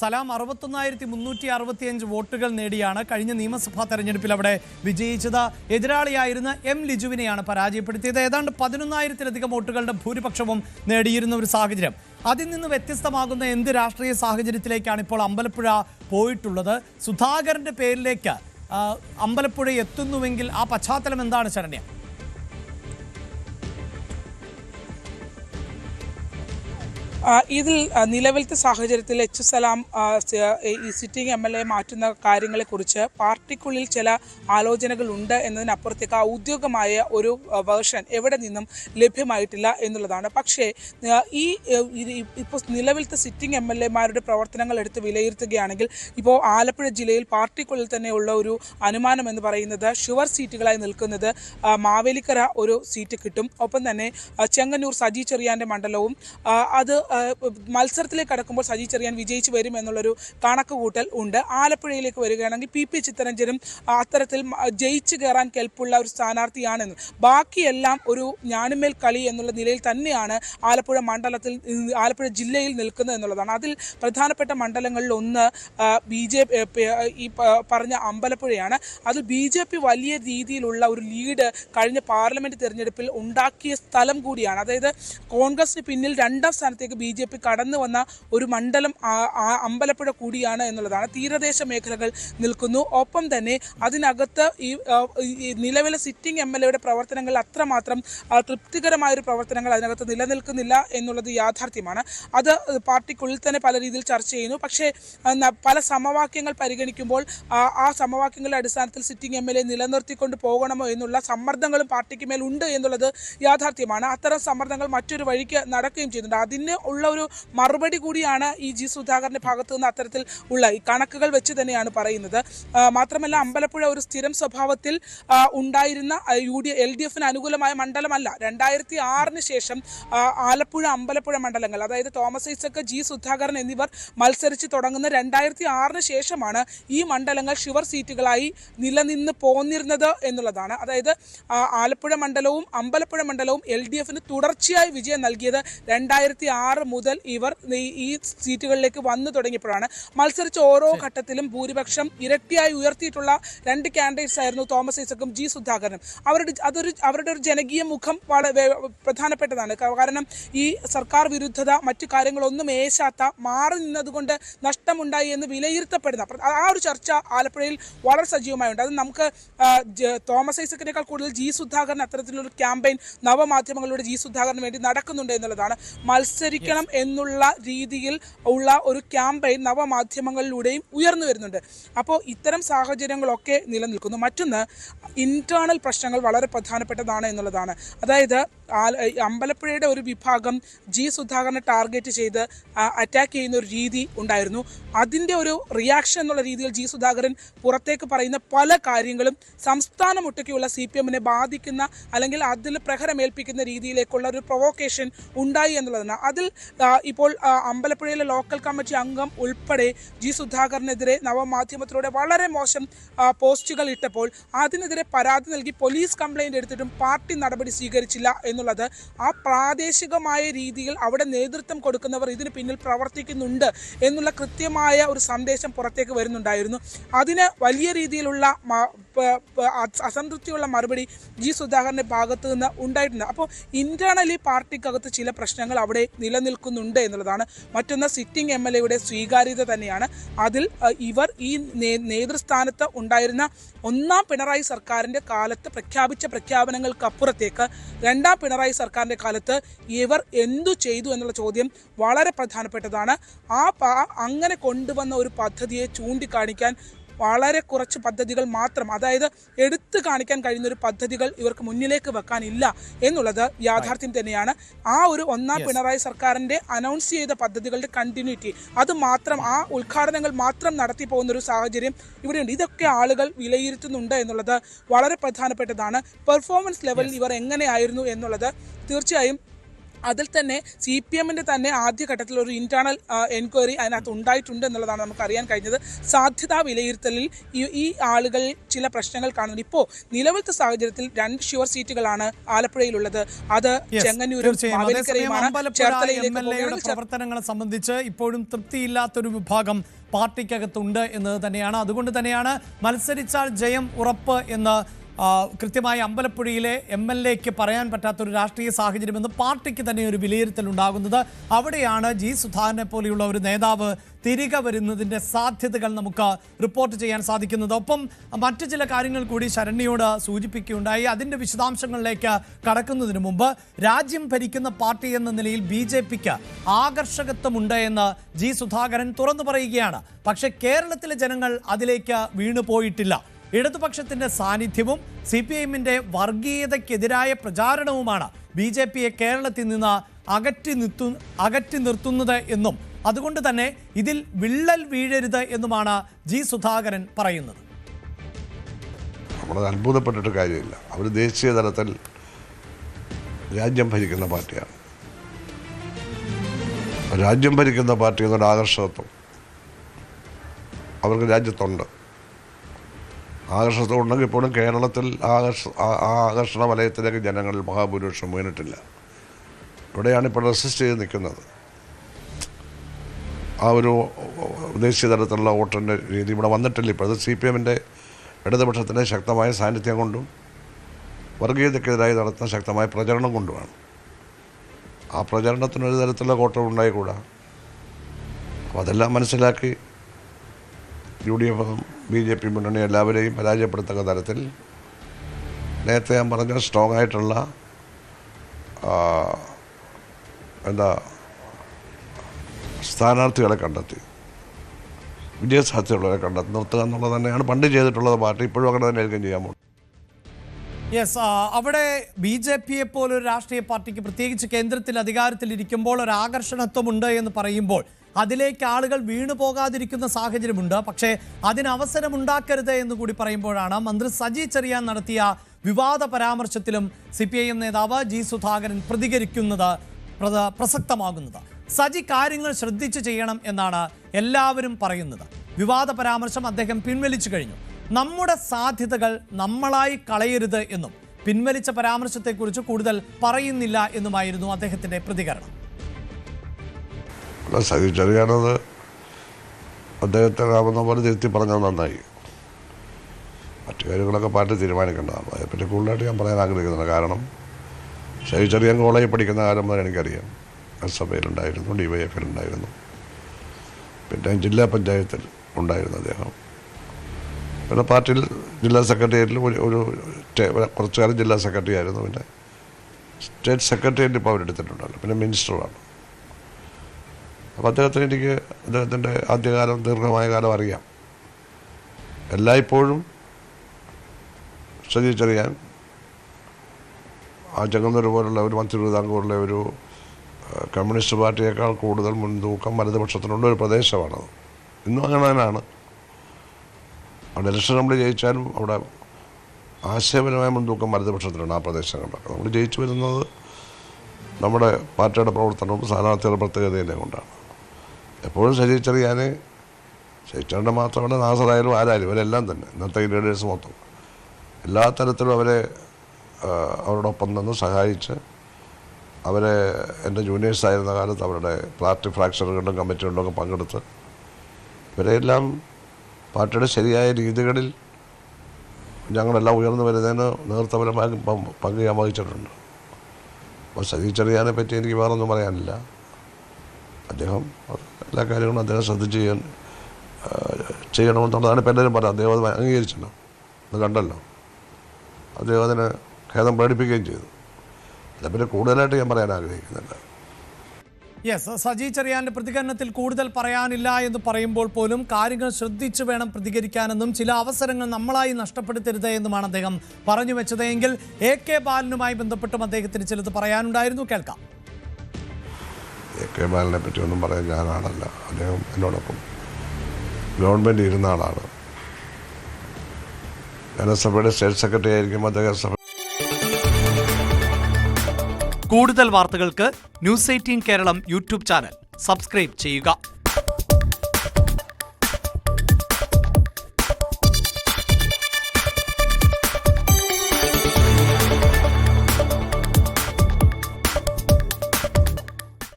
സലാം അറുപത്തൊന്നായിരത്തി മുന്നൂറ്റി അറുപത്തിയഞ്ച് വോട്ടുകൾ നേടിയാണ് കഴിഞ്ഞ നിയമസഭാ തെരഞ്ഞെടുപ്പിൽ അവിടെ വിജയിച്ചത്. എതിരാളിയായിരുന്ന എം ലിജുവിനെയാണ് പരാജയപ്പെടുത്തിയത്. ഏതാണ്ട് പതിനൊന്നായിരത്തിലധികം വോട്ടുകളുടെ ഭൂരിപക്ഷവും നേടിയിരുന്ന ഒരു സാഹചര്യം. അതിൽ നിന്ന് വ്യത്യസ്തമാകുന്ന എന്ത് രാഷ്ട്രീയ സാഹചര്യത്തിലേക്കാണ് ഇപ്പോൾ അമ്പലപ്പുഴ പോയിട്ടുള്ളത്? സുധാകരന്റെ പേരിലേക്ക് അമ്പലപ്പുഴ എത്തുന്നുവെങ്കിൽ ആ പശ്ചാത്തലം എന്താണ് ശരണ്യ? ഇതിൽ നിലവിലത്തെ സാഹചര്യത്തിൽ എച്ച് സലാം ഈ സിറ്റിംഗ് എം എൽ എ മാറ്റുന്ന കാര്യങ്ങളെക്കുറിച്ച് പാർട്ടിക്കുള്ളിൽ ചില ആലോചനകൾ ഉണ്ട് എന്നതിനപ്പുറത്തേക്ക് ഔദ്യോഗികമായ ഒരു വേർഷൻ എവിടെ നിന്നും ലഭ്യമായിട്ടില്ല എന്നുള്ളതാണ്. പക്ഷേ ഈ ഇപ്പോൾ നിലവിലത്തെ സിറ്റിംഗ് എം എൽ എമാരുടെ പ്രവർത്തനങ്ങൾ എടുത്ത് വിലയിരുത്തുകയാണെങ്കിൽ ഇപ്പോൾ ആലപ്പുഴ ജില്ലയിൽ പാർട്ടിക്കുള്ളിൽ തന്നെയുള്ള ഒരു അനുമാനം എന്ന് പറയുന്നത് ഷുവർ സീറ്റുകളായി നിൽക്കുന്നത് മാവേലിക്കര ഒരു സീറ്റ് കിട്ടും. ഒപ്പം തന്നെ ചെങ്ങന്നൂർ സജി ചെറിയാന്റെ മണ്ഡലവും അത് മത്സരത്തിലേക്ക് കടക്കുമ്പോൾ സജി ചെറിയാൻ വിജയിച്ചു വരും എന്നുള്ളൊരു കണക്ക് കൂട്ടൽ ഉണ്ട്. ആലപ്പുഴയിലേക്ക് വരികയാണെങ്കിൽ പി പി ചിത്തരഞ്ജനും അത്തരത്തിൽ ജയിച്ചു കയറാൻ കെൽപ്പുള്ള ഒരു സ്ഥാനാർത്ഥിയാണെന്ന്. ബാക്കിയെല്ലാം ഒരു ഞാനുമേൽ കളി എന്നുള്ള നിലയിൽ തന്നെയാണ് ആലപ്പുഴ മണ്ഡലത്തിൽ ആലപ്പുഴ ജില്ലയിൽ നിൽക്കുന്നത് എന്നുള്ളതാണ്. അതിൽ പ്രധാനപ്പെട്ട മണ്ഡലങ്ങളിൽ ഒന്ന് ബി ജെ ഈ പറഞ്ഞ അമ്പലപ്പുഴയാണ്. അത് ബി ജെ പി വലിയ രീതിയിലുള്ള ഒരു ലീഡ് കഴിഞ്ഞ പാർലമെന്റ് തെരഞ്ഞെടുപ്പിൽ ഉണ്ടാക്കിയ സ്ഥലം കൂടിയാണ്. അതായത് കോൺഗ്രസിന് പിന്നിൽ രണ്ടാം സ്ഥാനത്തേക്ക് ബി ജെ പി കടന്നു വന്ന ഒരു മണ്ഡലം അമ്പലപ്പുഴ കൂടിയാണ് എന്നുള്ളതാണ്. തീരദേശ മേഖലകൾ നിൽക്കുന്നു. ഒപ്പം തന്നെ അതിനകത്ത് ഈ നിലവിലെ സിറ്റിംഗ് എം എൽ എയുടെ പ്രവർത്തനങ്ങൾ അത്രമാത്രം തൃപ്തികരമായ ഒരു പ്രവർത്തനങ്ങൾ അതിനകത്ത് നിലനിൽക്കുന്നില്ല എന്നുള്ളത് യാഥാർത്ഥ്യമാണ്. അത് പാർട്ടിക്കുള്ളിൽ തന്നെ പല രീതിയിൽ ചർച്ച ചെയ്യുന്നു. പക്ഷേ പല സമവാക്യങ്ങൾ പരിഗണിക്കുമ്പോൾ ആ സമവാക്യങ്ങളുടെ അടിസ്ഥാനത്തിൽ സിറ്റിംഗ് എം എൽ എ നിലനിർത്തിക്കൊണ്ട് പോകണമോ എന്നുള്ള സമ്മർദ്ദങ്ങളും പാർട്ടിക്ക് മേൽ ഉണ്ട് എന്നുള്ളത് യാഥാർത്ഥ്യമാണ്. അത്തരം സമ്മർദ്ദങ്ങൾ മറ്റൊരു വഴിക്ക് നടക്കുകയും ചെയ്യുന്നുണ്ട്. അതിന് ഉള്ള ഒരു മറുപടി കൂടിയാണ് ഈ ജി സുധാകരന്റെ ഭാഗത്തു നിന്ന് അത്തരത്തിൽ ഉള്ള ഈ കണക്കുകൾ വെച്ച് തന്നെയാണ് പറയുന്നത്. മാത്രമല്ല അമ്പലപ്പുഴ ഒരു സ്ഥിരം സ്വഭാവത്തിൽ ഉണ്ടായിരുന്ന യു ഡി എൽ ഡി എഫിന് അനുകൂലമായ മണ്ഡലമല്ല. രണ്ടായിരത്തി ആറിന് ശേഷം ആലപ്പുഴ അമ്പലപ്പുഴ മണ്ഡലങ്ങൾ അതായത് തോമസ് ഐസക് ജി സുധാകരൻ എന്നിവർ മത്സരിച്ച് തുടങ്ങുന്ന രണ്ടായിരത്തി ആറിന് ശേഷമാണ് ഈ മണ്ഡലങ്ങൾ ഷുവർ സീറ്റുകളായി നിലനിന്ന് പോന്നിരുന്നത് എന്നുള്ളതാണ്. അതായത് ആലപ്പുഴ മണ്ഡലവും അമ്പലപ്പുഴ മണ്ഡലവും എൽ ഡി എഫിന് തുടർച്ചയായി വിജയം നൽകിയത് രണ്ടായിരത്തി ആറ് മുതൽ ഇവർ ഈ- സീറ്റുകളിലേക്ക് വന്നു തുടങ്ങിയപ്പോഴാണ് മത്സരിച്ച ഓരോ ഘട്ടത്തിലും ഭൂരിപക്ഷം ഇരട്ടിയായി ഉയർത്തിയിട്ടുള്ള രണ്ട് കാൻഡിഡേറ്റ്സ് ആയിരുന്നു തോമസ് ഐസക്കും ജി സുധാകരനും. അവരുടെ അതൊരു അവരുടെ ഒരു ജനകീയ മുഖം വളരെ പ്രധാനപ്പെട്ടതാണ്. കാരണം ഈ സർക്കാർ വിരുദ്ധത മറ്റു കാര്യങ്ങളൊന്നും ഏശാത്ത മാറി നിന്നതുകൊണ്ട് നഷ്ടമുണ്ടായി എന്ന് വിലയിരുത്തപ്പെടുന്ന ആ ഒരു ചർച്ച ആലപ്പുഴയിൽ വളരെ സജീവമായുണ്ട്. അത് നമുക്ക് തോമസ് ഐസക്കിനേക്കാൾ കൂടുതൽ ജി സുധാകരൻ അത്തരത്തിലൊരു ക്യാമ്പയിൻ നവമാധ്യമങ്ങളിലൂടെ ജി സുധാകരന് വേണ്ടി നടക്കുന്നുണ്ട് എന്നുള്ളതാണ്. മത്സരിക്കണം എന്നുള്ള രീതിയിൽ ഉള്ള ഒരു ക്യാമ്പയിൻ നവമാധ്യമങ്ങളിലൂടെയും ഉയർന്നു വരുന്നുണ്ട്. അപ്പോൾ ഇത്തരം സാഹചര്യങ്ങളൊക്കെ നിലനിൽക്കുന്നു. മറ്റൊന്ന് ഇന്റേണൽ പ്രശ്നങ്ങൾ വളരെ പ്രധാനപ്പെട്ടതാണ് എന്നുള്ളതാണ്. അതായത് അമ്പലപ്പുഴയുടെ ഒരു വിഭാഗം ജി സുധാകരനെ ടാർഗറ്റ് ചെയ്ത് അറ്റാക്ക് ചെയ്യുന്ന ഒരു രീതി ഉണ്ടായിരുന്നു. അതിന്റെ ഒരു റിയാക്ഷൻ എന്നുള്ള രീതിയിൽ ജി സുധാകരൻ പുറത്തേക്ക് പറയുന്ന പല കാര്യങ്ങളും സംസ്ഥാനം ഒട്ടൊക്കെയുള്ള സി പി എമ്മിനെ ബാധിക്കുന്ന അല്ലെങ്കിൽ അതിൽ പ്രഹരമേൽപ്പിക്കുന്ന രീതിയിലേക്കുള്ള ഒരു പ്രൊവോക്കേഷൻ ഉണ്ടായി എന്നുള്ളതാണ്. അതിൽ ഇപ്പോൾ അമ്പലപ്പുഴയിലെ ലോക്കൽ കമ്മിറ്റി അംഗം ഉൾപ്പെടെ ജി സുധാകരനെതിരെ നവമാധ്യമത്തിലൂടെ വളരെ മോശം പോസ്റ്റുകൾ ഇട്ടപ്പോൾ അതിനെതിരെ പരാതി നൽകി പോലീസ് കംപ്ലൈന്റ് എടുത്തിട്ടും പാർട്ടി നടപടി സ്വീകരിച്ചില്ല എന്നുള്ളത് ആ പ്രാദേശികമായ രീതിയിൽ അവിടെ നേതൃത്വം കൊടുക്കുന്നവർ ഇതിന് പിന്നിൽ പ്രവർത്തിക്കുന്നുണ്ട് എന്നുള്ള കൃത്യമായ ഒരു സന്ദേശം പുറത്തേക്ക് വരുന്നുണ്ടായിരുന്നു. അതിന് വലിയ രീതിയിലുള്ള അസംതൃപ്തിയുള്ള മറുപടി ജി സുധാകരന്റെ ഭാഗത്തു നിന്ന് ഉണ്ടായിട്ടുണ്ട്. അപ്പോൾ ഇന്റേണലി പാർട്ടിക്കകത്ത് ചില പ്രശ്നങ്ങൾ അവിടെ നിലനിൽക്കുന്നുണ്ട് എന്നുള്ളതാണ്. മറ്റൊന്ന് സിറ്റിംഗ് എം എൽ എയുടെ സ്വീകാര്യത തന്നെയാണ്. അതിൽ ഇവർ ഈ നേതൃസ്ഥാനത്ത് ഉണ്ടായിരുന്ന ഒന്നാം പിണറായി സർക്കാരിന്റെ കാലത്ത് പ്രഖ്യാപിച്ച പ്രഖ്യാപനങ്ങൾക്കപ്പുറത്തേക്ക് രണ്ടാം പിണറായി സർക്കാരിന്റെ കാലത്ത് ഇവർ എന്തു ചെയ്തു എന്നുള്ള ചോദ്യം വളരെ പ്രധാനപ്പെട്ടതാണ്. ആ അങ്ങനെ കൊണ്ടുവന്ന ഒരു പദ്ധതിയെ ചൂണ്ടിക്കാണിക്കാൻ വളരെ കുറച്ച് പദ്ധതികൾ മാത്രം അതായത് എടുത്തു കാണിക്കാൻ കഴിയുന്ന ഒരു പദ്ധതികൾ ഇവർക്ക് മുന്നിലേക്ക് വെക്കാനില്ല എന്നുള്ളത് യാഥാർത്ഥ്യം തന്നെയാണ്. ആ ഒരു ഒന്നാം പിണറായി സർക്കാരിന്റെ അനൗൺസ് ചെയ്ത പദ്ധതികളുടെ കണ്ടിന്യൂറ്റി അത് മാത്രം ആ ഉദ്ഘാടനങ്ങൾ മാത്രം നടത്തി പോകുന്ന ഒരു സാഹചര്യം ഇവിടെയുണ്ട്. ഇതൊക്കെ ആളുകൾ വിലയിരുത്തുന്നുണ്ട് എന്നുള്ളത് വളരെ പ്രധാനപ്പെട്ടതാണ്. പെർഫോമൻസ് ലെവലിൽ ഇവർ എങ്ങനെയായിരുന്നു എന്നുള്ളത് തീർച്ചയായും അതിൽ തന്നെ സി പി എമ്മിന്റെ തന്നെ ആദ്യഘട്ടത്തിൽ ഒരു ഇന്റേണൽ എൻക്വയറി അതിനകത്ത് ഉണ്ടായിട്ടുണ്ട് എന്നുള്ളതാണ് നമുക്ക് അറിയാൻ കഴിഞ്ഞത്. സാധ്യതാ വിലയിരുത്തലിൽ ഈ ഈ ആളുകൾ ചില പ്രശ്നങ്ങൾ കാണുന്നുണ്ട്. ഇപ്പോൾ നിലവിലത്തെ സാഹചര്യത്തിൽ രണ്ട് ഷുവർ സീറ്റുകളാണ് ആലപ്പുഴയിലുള്ളത്. അത് ചെങ്ങന്നൂരും പ്രവർത്തനങ്ങളെ സംബന്ധിച്ച് ഇപ്പോഴും തൃപ്തിയില്ലാത്തൊരു വിഭാഗം പാർട്ടിക്കകത്തുണ്ട് എന്നത് തന്നെയാണ്. അതുകൊണ്ട് തന്നെയാണ് മത്സരിച്ചാൽ ജയം ഉറപ്പ് എന്ന് കൃത്യമായി അമ്പലപ്പുഴയിലെ എം എൽ എക്ക് പറയാൻ പറ്റാത്തൊരു രാഷ്ട്രീയ സാഹചര്യമെന്ന് പാർട്ടിക്ക് തന്നെ ഒരു വിലയിരുത്തൽ ഉണ്ടാകുന്നത് അവിടെയാണ് ജി സുധാകരനെ പോലെയുള്ള ഒരു നേതാവ് തിരികെ വരുന്നതിന്റെ സാധ്യതകൾ നമുക്ക് റിപ്പോർട്ട് ചെയ്യാൻ സാധിക്കുന്നത്. ഒപ്പം മറ്റു ചില കാര്യങ്ങൾ കൂടി ശരണ്യോട് സൂചിപ്പിക്കുകയുണ്ടായി. അതിന്റെ വിശദാംശങ്ങളിലേക്ക് കടക്കുന്നതിന് മുമ്പ് രാജ്യം ഭരിക്കുന്ന പാർട്ടി എന്ന നിലയിൽ ബി ജെ പിക്ക് ആകർഷകത്വമുണ്ട് എന്ന് ജി സുധാകരൻ തുറന്നു പറയുകയാണ്. പക്ഷേ കേരളത്തിലെ ജനങ്ങൾ അതിലേക്ക് വീണു പോയിട്ടില്ല ഇടതുപക്ഷത്തിന്റെ സാന്നിധ്യവും സി പി എമ്മിന്റെ വർഗീയതയ്ക്കെതിരായ പ്രചാരണവുമാണ് ബി ജെ പിയെ കേരളത്തിൽ നിന്ന് അകറ്റി നിർത്തു അകറ്റി നിർത്തുന്നത് എന്നും അതുകൊണ്ട് തന്നെ ഇതിൽ വിള്ളൽ വീഴരുത് എന്നുമാണ് ജി സുധാകരൻ പറയുന്നത്. നമ്മളത് അത്ഭുതപ്പെട്ടിട്ട് കാര്യമില്ല. അവർ ദേശീയ തലത്തിൽ രാജ്യം ഭരിക്കുന്ന പാർട്ടിയാണ്. രാജ്യം ഭരിക്കുന്ന പാർട്ടി എന്നൊരു ആകർഷകത്വം അവർക്ക് രാജ്യത്തുണ്ട്. ആകർഷകത്വം ഉണ്ടെങ്കിൽ പോലും കേരളത്തിൽ ആകർഷ ആകർഷണ വലയത്തിലേക്ക് ജനങ്ങൾ മഹാഭൂരിപക്ഷം വീണിട്ടില്ല. ഇവിടെയാണ് ഇപ്പോൾ റെസിസ്റ്റ് ചെയ്ത് നിൽക്കുന്നത്. ആ ഒരു ദേശീയ തലത്തിലുള്ള വോട്ടിന്റെ രീതി ഇവിടെ വന്നിട്ടില്ല. ഇപ്പോൾ അത് സി പി എമ്മിന്റെ ഇടതുപക്ഷത്തിന്റെ ശക്തമായ സാന്നിധ്യം കൊണ്ടും വർഗീയതയ്ക്കെതിരായി നടത്തുന്ന ശക്തമായ പ്രചരണം കൊണ്ടുമാണ്. ആ പ്രചരണത്തിന് ഒരു തരത്തിലുള്ള കോട്ടം ഉണ്ടായിക്കൂടാ അപ്പോൾ അതെല്ലാം മനസ്സിലാക്കി യു ഡി എഫും ബി ജെ പി മുന്നണി എല്ലാവരെയും പരാജയപ്പെടുത്തക്ക തരത്തിൽ നേരത്തെ ഞാൻ പറഞ്ഞ സ്ട്രോങ് ആയിട്ടുള്ള എന്താ സ്ഥാനാർത്ഥികളെ കണ്ടെത്തി. വിജയസാധ്യതയുള്ളവരെ കണ്ടെത്തി. നിർത്തുക എന്നുള്ളത് തന്നെയാണ് പണ്ട് ചെയ്തിട്ടുള്ളത് പാർട്ടി. ഇപ്പോഴും അങ്ങനെ തന്നെ ആയിരിക്കും ചെയ്യാൻ പോകുന്നത്. യെസ് അവിടെ ബി ജെ പിയെ പോലൊരു രാഷ്ട്രീയ പാർട്ടിക്ക് പ്രത്യേകിച്ച് കേന്ദ്രത്തിൽ അധികാരത്തിലിരിക്കുമ്പോൾ ഒരു ആകർഷണത്വമുണ്ട് എന്ന് പറയുമ്പോൾ അതിലേക്ക് ആളുകൾ വീണു പോകാതിരിക്കുന്ന സാഹചര്യമുണ്ട്. പക്ഷേ അതിനവസരമുണ്ടാക്കരുത് എന്ന് കൂടി പറയുമ്പോഴാണ് മന്ത്രി സജി ചെറിയാൻ നടത്തിയ വിവാദ പരാമർശത്തിലും സി പി ഐ എം നേതാവ് ജി സുധാകരൻ പ്രതികരിക്കുന്നത് പ്രത- പ്രസക്തമാകുന്നത്. സജി കാര്യങ്ങൾ ശ്രദ്ധിച്ച് ചെയ്യണം എന്നാണ് എല്ലാവരും പറയുന്നത്. വിവാദ പരാമർശം അദ്ദേഹം പിൻവലിച്ചു കഴിഞ്ഞു. നമ്മുടെ സാധ്യതകൾ നമ്മളായി കളയരുത് എന്നും പിൻവലിച്ച പരാമർശത്തെക്കുറിച്ച് കൂടുതൽ പറയുന്നില്ല എന്നുമായിരുന്നു അദ്ദേഹത്തിന്റെ പ്രതികരണം. അല്ല സജി ചെറിയാനത് അദ്ദേഹത്തെ ആവുന്ന പോലെ തിരുത്തി പറഞ്ഞാൽ നന്നായി. മറ്റു കാര്യങ്ങളൊക്കെ പാർട്ടി തീരുമാനിക്കേണ്ടതാണ്. അതേപ്പറ്റി കൂടുതലായിട്ട് ഞാൻ പറയാൻ ആഗ്രഹിക്കുന്നില്ല. കാരണം സഹിച്ചറിയാൻ ചെറിയാൻ കോളേജിൽ പഠിക്കുന്ന കാലം മുതൽ എനിക്കറിയാം. എസ് എഫ് ഐയിലുണ്ടായിരുന്നു ഡി വൈ എഫിലുണ്ടായിരുന്നു പിന്നെ ജില്ലാ പഞ്ചായത്തിൽ ഉണ്ടായിരുന്നു അദ്ദേഹം. പിന്നെ പാർട്ടിയിൽ ജില്ലാ സെക്രട്ടേറിയറ്റിൽ ഒരു ഒരു കുറച്ചുകാലം കുറച്ചു കാലം ജില്ലാ സെക്രട്ടറി ആയിരുന്നു. പിന്നെ സ്റ്റേറ്റ് സെക്രട്ടേറിയറ്റ് ഇപ്പോൾ അവരെടുത്തിട്ടുണ്ടല്ലോ. പിന്നെ മിനിസ്റ്ററുമാണ്. അപ്പോൾ അദ്ദേഹത്തിന് എനിക്ക് അദ്ദേഹത്തിന്റെ ആദ്യകാലം ദീർഘമായ കാലം അറിയാം. എല്ലായ്പ്പോഴും ശ്രദ്ധിച്ചറിയാൻ ചെറിയാൻ ആ ചെങ്ങന്നൂർ പോലുള്ള ഒരു മധ്യതിരുവിതാംകൂറിലെ ഒരു കമ്മ്യൂണിസ്റ്റ് പാർട്ടിയേക്കാൾ കൂടുതൽ മുൻതൂക്കം വലതുപക്ഷത്തിനുള്ള ഒരു പ്രദേശമാണത് ഇന്നും അങ്ങനെ തന്നെയാണ്. അവിടെ ഇലക്ഷൻ നമ്മൾ ജയിച്ചാലും അവിടെ ആശയപരമായ മുൻതൂക്കം വലതുപക്ഷത്തിലാണ് ആ പ്രദേശങ്ങളിലൊക്കെ നമ്മൾ ജയിച്ചു വരുന്നത് നമ്മുടെ പാർട്ടിയുടെ പ്രവർത്തനവും സ്ഥാനാർത്ഥികളുടെ പ്രത്യേകതയിലെ കൊണ്ടാണ്. എപ്പോഴും ശരി ചെറിയാൻ മാത്രമല്ല നാസറായാലും ആരായാലും ഇവരെല്ലാം തന്നെ ഇന്നത്തെ ലീഡേഴ്സ് മൊത്തം. എല്ലാ തരത്തിലും അവരെ അവരോടൊപ്പം നിന്ന് സഹായിച്ച് അവരെ എന്റെ ജൂനിയേഴ്സ് ആയിരുന്ന കാലത്ത് അവരുടെ പാർട്ടി ഫ്രാക്ഷനുകളിലും കമ്മിറ്റികളിലൊക്കെ പങ്കെടുത്ത് ഇവരെല്ലാം പാർട്ടിയുടെ ശരിയായ രീതികളിൽ ഞങ്ങളെല്ലാം ഉയർന്നു വരുന്നതിന് നേതൃത്വപരമായി പങ്ക് ഞാൻ വഹിച്ചിട്ടുണ്ട്. അപ്പോൾ ശരീരിച്ചറിയാനെ ചെറിയാനെ പറ്റി എനിക്ക് വേറൊന്നും പറയാനില്ല. അദ്ദേഹം എല്ലാ കാര്യങ്ങളും അദ്ദേഹം ശ്രദ്ധിച്ച് ചെയ്യാൻ ചെയ്യണമെന്നുള്ളതാണ് ഇപ്പം എല്ലാവരും പറഞ്ഞത്. അദ്ദേഹം അത് അംഗീകരിച്ചല്ലോ. അത് കണ്ടല്ലോ. അദ്ദേഹം അതിന് ഖേദം പ്രകടിപ്പിക്കുകയും ചെയ്തു. അതേപോലെ കൂടുതലായിട്ട് ഞാൻ പറയാൻ ആഗ്രഹിക്കുന്നില്ല. യെസ് സജി ചെറിയാന്റെ പ്രതികരണത്തിൽ കൂടുതൽ പറയാനില്ല എന്ന് പറയുമ്പോൾ പോലും കാര്യങ്ങൾ ശ്രദ്ധിച്ചു വേണം പ്രതികരിക്കാനെന്നും ചില അവസരങ്ങൾ നമ്മളായി നഷ്ടപ്പെടുത്തരുത് എന്നുമാണ് അദ്ദേഹം പറഞ്ഞു വെച്ചതെങ്കിൽ എ കെ ബാലനുമായി ബന്ധപ്പെട്ടും അദ്ദേഹത്തിന് ചിലത് പറയാനുണ്ടായിരുന്നു. കേൾക്കാം. എ കെ ബാലനെ പറ്റി ഒന്നും പറയാൻ ഞാനാണല്ല. അദ്ദേഹം എന്നോടൊപ്പം ഗവൺമെന്റ് ഇരുന്ന ആളാണ്. ധനസഭയുടെ സ്റ്റേറ്റ് സെക്രട്ടറി ആയിരിക്കുമ്പോൾ അദ്ദേഹം സഭ കൂടുതൽ വാർത്തകൾക്ക് news eighteen Keralam YouTube channel subscribe ചെയ്യുക.